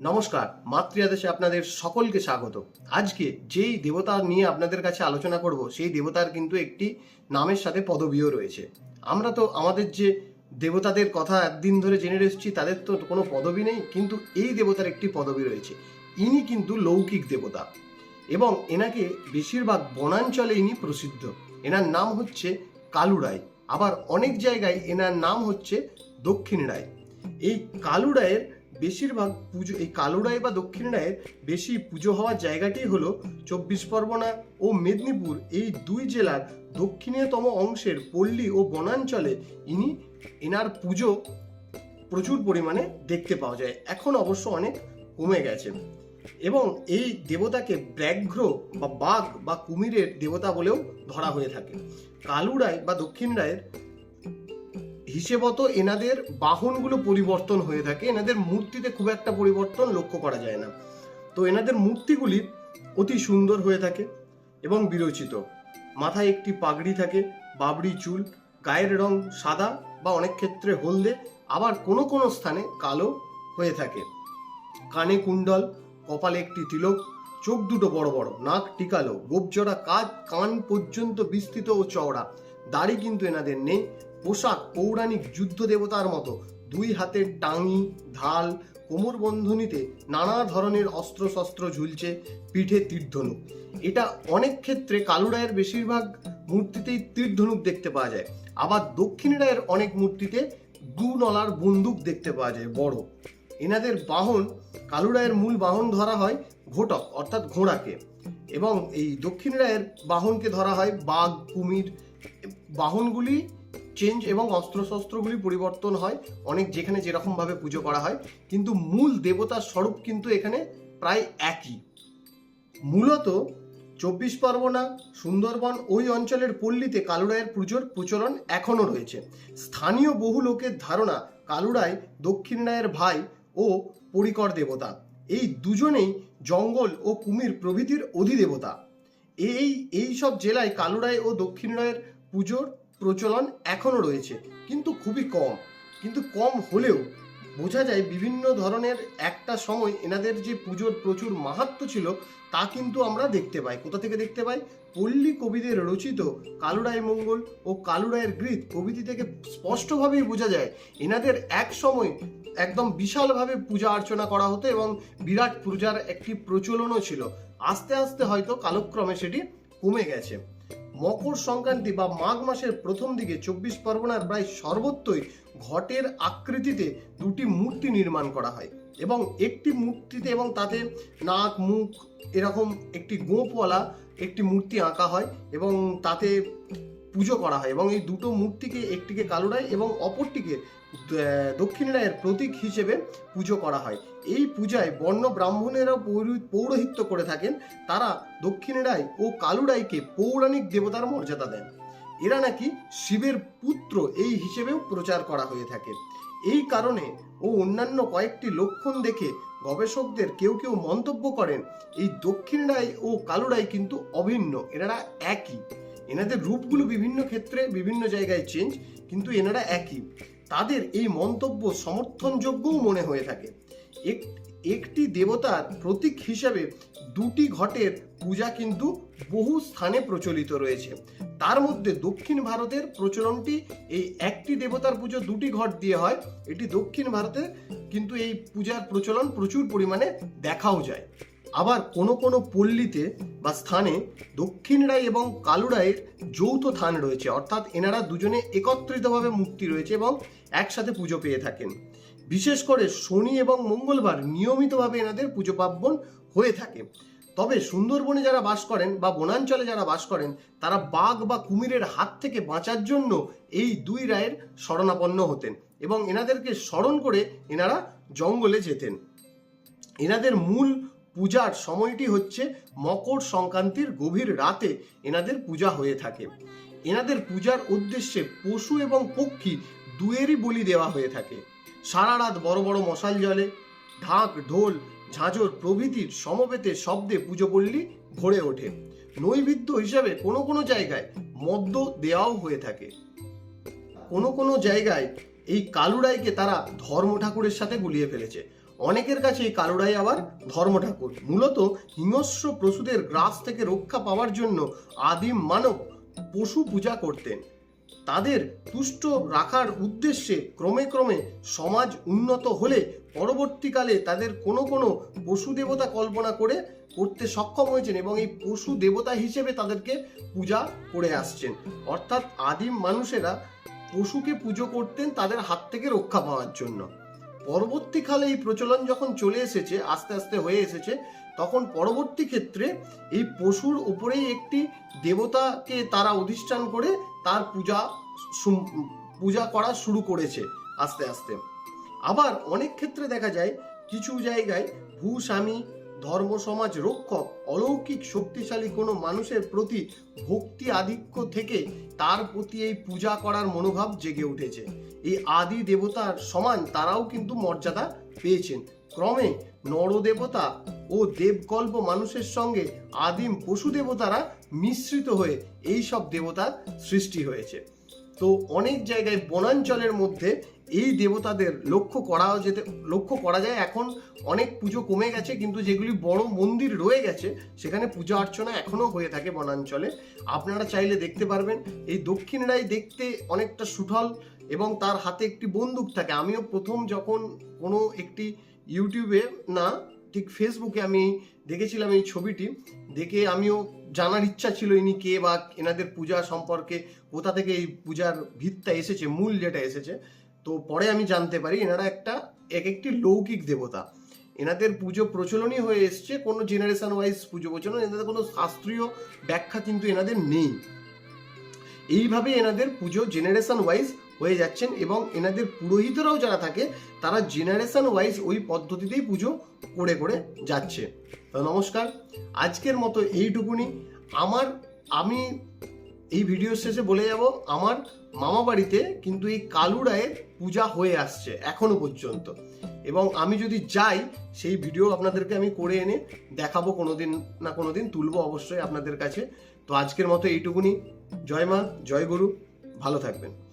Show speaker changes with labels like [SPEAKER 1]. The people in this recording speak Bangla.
[SPEAKER 1] নমস্কার, মাতৃআদেশে আপনাদের সকলকে স্বাগত। আজকে যেই দেবতা নিয়ে আপনাদের কাছে আলোচনা করব, সেই দেবতার কিন্তু একটি নামের সাথে পদবীও রয়েছে। আমরা তো আমাদের যে দেবতাদের কথা একদিন ধরে জেনে এসেছি, তাদের তো কোনো পদবি নেই, কিন্তু এই দেবতার একটি পদবি রয়েছে। ইনি কিন্তু লৌকিক দেবতা এবং এনাকে বেশিরভাগ বনাঞ্চলে ইনি প্রসিদ্ধ। এনার নাম হচ্ছে কালুরাই আবার অনেক জায়গায় এনার নাম হচ্ছে দক্ষিণ রায়। এই কালু রায়ের বেশিরভাগ পুজো, এই কালু রায় বা দক্ষিণ রায়ের বেশি পুজো হওয়ার জায়গাটি হলো চব্বিশ পরগনা ও মেদিনীপুর। এই দুই জেলার দক্ষিণীয়তম অংশের পল্লী ও বনাঞ্চলে ইনি, এনার পুজো প্রচুর পরিমাণে দেখতে পাওয়া যায়। এখন অবশ্য অনেক কমে গেছে। এবং এই দেবতাকে ব্যাঘ্র বা বাঘ বা কুমিরের দেবতা বলেও ধরা হয়ে থাকে। কালুরায় বা দক্ষিণ রায়ের হিসেবত এনাদের বাহনগুলো পরিবর্তন হয়ে থাকে। এনাদের মূর্তিতে খুব একটা পরিবর্তন লক্ষ্য করা যায় না। তো এনাদের মূর্তিগুলি অতি সুন্দর হয়ে থাকে এবং বিরচিত। মাথায় একটি পাগড়ি থাকে বাবড়ি চুল, গায়ের রং সাদা বা অনেক ক্ষেত্রে হলদে, আবার কোনো কোনো স্থানে কালো হয়ে থাকে। কানে কুণ্ডল, কপালে একটি তিলক, চোখ দুটো বড় বড়, নাক টিকালো, গোপজোড়া কাজ কান পর্যন্ত বিস্তৃত ও চওড়া। দাড়ি কিন্তু এনাদের নেই পোশাক পৌরাণিক যুদ্ধ দেবতার মতো। দুই হাতের টাঙি, ঢাল, কোমর বন্ধনীতে নানা ধরনের অস্ত্র শস্ত্র ঝুলছে, পিঠে তীর্ধনুক। এটা অনেক ক্ষেত্রে কালু রায়ের বেশিরভাগ মূর্তিতেই তীর্ধনুক দেখতে পাওয়া যায়। আবার দক্ষিণ রায়ের অনেক মূর্তিতে দু নলার বন্দুক দেখতে পাওয়া যায়, বড়। এনাদের বাহন, কালু রায়ের মূল বাহন ধরা হয় ঘোটক, অর্থাৎ ঘোড়াকে। এবং এই দক্ষিণ রায়ের বাহনকে ধরা হয় বাঘ, কুমির। বাহনগুলি চেঞ্জ এবং অস্ত্রশস্ত্রগুলি পরিবর্তন হয়, অনেক যেখানে যেরকমভাবে পুজো করা হয়, কিন্তু মূল দেবতার স্বরূপ কিন্তু এখানে প্রায় একই। মূলত চব্বিশ পরগনা, সুন্দরবন ওই অঞ্চলের পল্লীতে কালুরায়ের পুজোর প্রচলন এখনও রয়েছে। স্থানীয় বহু লোকের ধারণা কালুরায় দক্ষিণ রায়ের ভাই ও পরিকর দেবতা। এই দুজনেই জঙ্গল ও কুমির প্রভৃতির অধিদেবতা। এই এই সব জেলায় কালুরায় ও দক্ষিণ রায়ের পুজোর প্রচলন এখনও রয়েছে, কিন্তু খুবই কম। কিন্তু কম হলেও বোঝা যায় বিভিন্ন ধরনের একটা সময় এনাদের যে পুজোর প্রচুর মাহাত্ম ছিল, তা কিন্তু আমরা দেখতে পাই। কোথা থেকে দেখতে পাই? পল্লী কবিদের রচিত কালুরায় মঙ্গল ও কালুরায়ের গৃত কবিতি থেকে স্পষ্টভাবেই বোঝা যায়, এনাদের এক সময় একদম বিশালভাবে পূজা অর্চনা করা হতো এবং বিরাট পূজার একটি প্রচলনও ছিল। আস্তে আস্তে হয়তো কালক্রমে সেটি কমে গেছে। মকর সংক্রান্তি বা মাঘ মাসের প্রথম দিকে চব্বিশ পরগনার প্রায় সর্বত্রই ঘটের আকৃতিতে দুটি মূর্তি নির্মাণ করা হয় এবং একটি মূর্তিতে এবং তাতে নাক, মুখ এরকম একটি গোঁপওয়ালা একটি মূর্তি আঁকা হয় এবং তাতে পুজো করা হয় এবং এই দুটো মূর্তিকে একটিকে কালুরায় এবং অপরটিকে দক্ষিণ রায়ের প্রতীক হিসেবে পুজো করা হয়। এই পূজায় বর্ণ ব্রাহ্মণেরাও পৌরো- পৌরোহিত্য করে থাকেন। তারা দক্ষিণ রায় ও কালু রায়কে পৌরাণিক দেবতার মর্যাদা দেন। এরা নাকি শিবের পুত্র এই হিসেবেও প্রচার করা হয়ে থাকে। এই কারণে ও অন্যান্য কয়েকটি লক্ষণ দেখে গবেষকদের কেউ কেউ মন্তব্য করেন, এই দক্ষিণ রায় ও কালু রায় কিন্তু অভিন্ন এরা একই। এনাদের রূপগুলো বিভিন্ন ক্ষেত্রে বিভিন্ন জায়গায় চেঞ্জ কিন্তু এনারা একই। তাদের এই মন্তব্য সমর্থনযোগ্যও মনে হয়ে থাকে। এক- একটি দেবতার প্রতীক হিসাবে দুটি ঘটের পূজা কিন্তু বহু স্থানে প্রচলিত রয়েছে। তার মধ্যে দক্ষিণ ভারতের প্রচলনটি এই একটি দেবতার পুজো দুটি ঘট দিয়ে হয়, এটি দক্ষিণ ভারতে কিন্তু এই পূজার প্রচলন প্রচুর পরিমাণে দেখাও যায়। আবার কোনো কোনো পল্লীতে বা স্থানে দক্ষিণ রায় এবং কালু রায়ের যৌথ থান রয়েছে। অর্থাৎ এনারা দুজনে একত্রিতভাবে মুক্তি রয়েছে এবং একসাথে পুজো পেয়ে থাকেন। বিশেষ করে শনি এবং মঙ্গলবার নিয়মিতভাবে এনাদের পুজো পার্বণ হয়ে থাকে। তবে সুন্দরবনে যারা বাস করেন বা বনাঞ্চলে যারা বাস করেন, তারা বাঘ বা কুমিরের হাত থেকে বাঁচার জন্য এই দুই রায়ের শরণাপন্ন হতেন এবং এনাদেরকে স্মরণ করে এনারা জঙ্গলে যেতেন। এনাদের মূল পূজার সময়টি হচ্ছে মকর সংক্রান্তির গভীর রাতে এনাদের পূজা হয়ে থাকে। এনাদের পূজার উদ্দেশ্যে পশু এবং পক্ষী দুয়েরই বলি দেওয়া হয়ে থাকে। সারা রাত বড় বড় মশাল জলে ঢাক, ঢোল, ঝাঁঝর প্রভৃতির সমবেতে শব্দে পুজো পল্লী ভরে ওঠে। নৈবেদ্য হিসাবে কোনো কোনো জায়গায় মদ্য দেওয়াও হয়ে থাকে। কোনো কোনো জায়গায় এই কালুরাইকে তারা ধর্ম ঠাকুরের সাথে গুলিয়ে ফেলেছে। অনেকের কাছে এই কালুরাই আবার ধর্ম ঠাকুর মূলত হিংস্র পশুদের গ্রাস থেকে রক্ষা পাওয়ার জন্য আদিম মানব পশু পূজা করতেন। তাদের তুষ্ট রাখার উদ্দেশ্যে ক্রমে ক্রমে সমাজ উন্নত হলে পরবর্তীকালে তাদের কোনো কোনো পশু দেবতা কল্পনা করে করতে সক্ষম হয়েছেন এবং এই পশু দেবতা হিসেবে তাদেরকে পূজা করে আসছেন। অর্থাৎ আদিম মানুষেরা পশুকে পুজো করতেন তাদের হাত থেকে রক্ষা পাওয়ার জন্য। পরবর্তীকালে এই প্রচলন যখন চলে এসেছে, আস্তে আস্তে হয়ে এসেছে, তখন পরবর্তী ক্ষেত্রে এই পশুর উপরেই একটি দেবতাকে তারা অধিষ্ঠান করে তার পূজা পূজা করা শুরু করেছে আস্তে আস্তে। আবার অনেক ক্ষেত্রে দেখা যায়, কিছু জায়গায় ভূস্বামী, ধর্ম সমাজ রক্ষক, অলৌকিক শক্তিশালী কোনো মানুষের প্রতি ভক্তি আধিক্য থেকে তার প্রতি এই পূজা করার মনোভাব জেগে উঠেছে। এই আদি দেবতার সমান তারাও কিন্তু মর্যাদা পেয়েছেন। ক্রমে নরদেবতা ও দেবকল্প মানুষের সঙ্গে আদিম পশু দেবতারা মিশ্রিত হয়ে এই সব দেবতার সৃষ্টি হয়েছে। তো অনেক জায়গায় বনাঞ্চলের মধ্যে এই দেবতাদের লক্ষ্য করা যেতে, লক্ষ্য করা যায়। এখন অনেক পুজো কমে গেছে, কিন্তু যেগুলি বড় মন্দির রয়ে গেছে, সেখানে পূজা অর্চনা এখনও হয়ে থাকে বনাঞ্চলে। আপনারা চাইলে দেখতে পারবেন, এই দক্ষিণেরাই দেখতে অনেকটা সুঠল। এবং তার হাতে একটি বন্দুক থাকে। আমিও প্রথম যখন কোনো একটি ইউটিউবে না, ঠিক ফেসবুকে আমি দেখেছিলাম এই ছবিটি, দেখে আমিও জানার ইচ্ছা ছিল ইনি কে বা এনাদের পূজা সম্পর্কে, কোথা থেকে এই পূজার ভিতটা এসেছে, মূল যেটা এসেছে। তো পরে আমি জানতে পারি এনারা একটা, এক একটি লৌকিক দেবতা। এনাদের পুজো প্রচলনই হয়ে এসছে, কোনো জেনারেশন ওয়াইজ পুজো প্রচলন, এনাদের কোনো শাস্ত্রীয় ব্যাখ্যা কিন্তু এনাদের নেই। এইভাবে এনাদের পুজো জেনারেশন ওয়াইজ হয়ে যাচ্ছেন এবং এনাদের পুরোহিতরাও যারা থাকে, তারা জেনারেশন ওয়াইজ ওই পদ্ধতিতেই পুজো করে করে যাচ্ছে। তো নমস্কার, আজকের মতো এইটুকুনি। আমার, আমি এই ভিডিও শেষে বলে যাব, আমার মামা বাড়িতে কিন্তু এই কালু রায়ের পূজা হয়ে আসছে, এখনও পর্যন্ত। এবং আমি যদি যাই, সেই ভিডিও আপনাদেরকে আমি করে এনে দেখাবো কোনোদিন না কোনো দিন তুলবো অবশ্যই আপনাদের কাছে। তো আজকের মতো এইটুকুনি। জয় মা, জয় গুরু, ভালো থাকবেন।